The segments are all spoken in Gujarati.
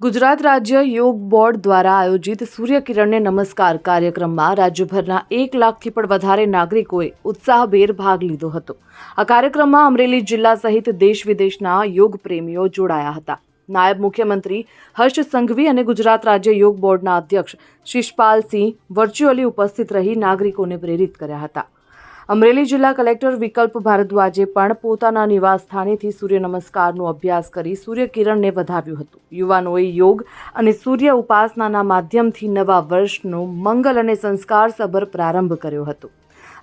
ગુજરાત રાજ્ય યોગ બોર્ડ દ્વારા આયોજિત સૂર્યકિરણને નમસ્કાર કાર્યક્રમમાં રાજ્યભરના એક લાખથી પણ વધારે નાગરિકોએ ઉત્સાહભેર ભાગ લીધો હતો. આ કાર્યક્રમમાં અમરેલી જિલ્લા સહિત દેશ વિદેશના યોગ પ્રેમીઓ જોડાયા હતા. નાયબ મુખ્યમંત્રી હર્ષ સંઘવી અને ગુજરાત રાજ્ય યોગ બોર્ડના અધ્યક્ષ શિષપાલસિંહ વર્ચ્યુઅલી ઉપસ્થિત રહી નાગરિકોને પ્રેરિત કર્યા હતા. અમરેલી જિલ્લા કલેક્ટર વિકલ્પ ભારદ્વાજે પણ પોતાના નિવાસ સ્થાનેથી સૂર્ય નમસ્કારનો અભ્યાસ કરી સૂર્યકિરણને વધાવ્યું હતું. યુવાનોએ યોગ અને સૂર્ય ઉપાસનાના માધ્યમથી નવા વર્ષનો મંગલ અને સંસ્કારસભર પ્રારંભ કર્યો હતો.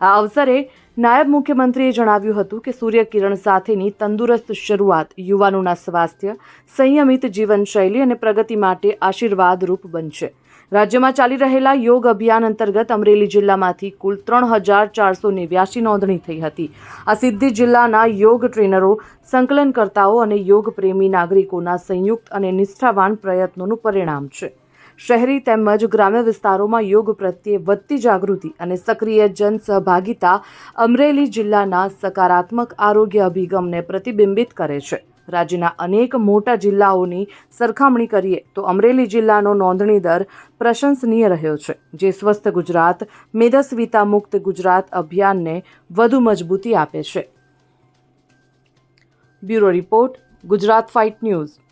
આ અવસરે નાયબ મુખ્યમંત્રીએ જણાવ્યું હતું કે સૂર્યકિરણ સાથેની તંદુરસ્ત શરૂઆત યુવાનોના સ્વાસ્થ્ય, સંયમિત જીવનશૈલી અને પ્રગતિ માટે આશીર્વાદરૂપ બનશે. રાજ્યમાં ચાલી રહેલા યોગ અભિયાન અંતર્ગત અમરેલી જિલ્લામાંથી કુલ ત્રણ હજાર ચારસો નેવ્યાસી નોંધણી થઈ હતી. આ સિદ્ધિ જિલ્લાના યોગ ટ્રેનરો, સંકલનકર્તાઓ અને યોગ પ્રેમી નાગરિકોના સંયુક્ત અને નિષ્ઠાવાન પ્રયત્નોનું પરિણામ છે. શહેરી તેમજ ગ્રામ્ય વિસ્તારોમાં યોગ પ્રત્યે વધતી જાગૃતિ અને સક્રિય જન સહભાગિતા અમરેલી જિલ્લાના સકારાત્મક આરોગ્ય અભિગમને પ્રતિબિંબિત કરે છે. રાજ્યના અનેક મોટા જિલ્લાઓની સરખામણી કરીએ તો અમરેલી જિલ્લાનો નોંધણી દર પ્રશંસનીય રહ્યો છે, જે સ્વસ્થ ગુજરાત મેદસ્વીતા મુક્ત ગુજરાત અભિયાનને વધુ મજબૂતી આપે છે. Bureau report, Gujarat fight news.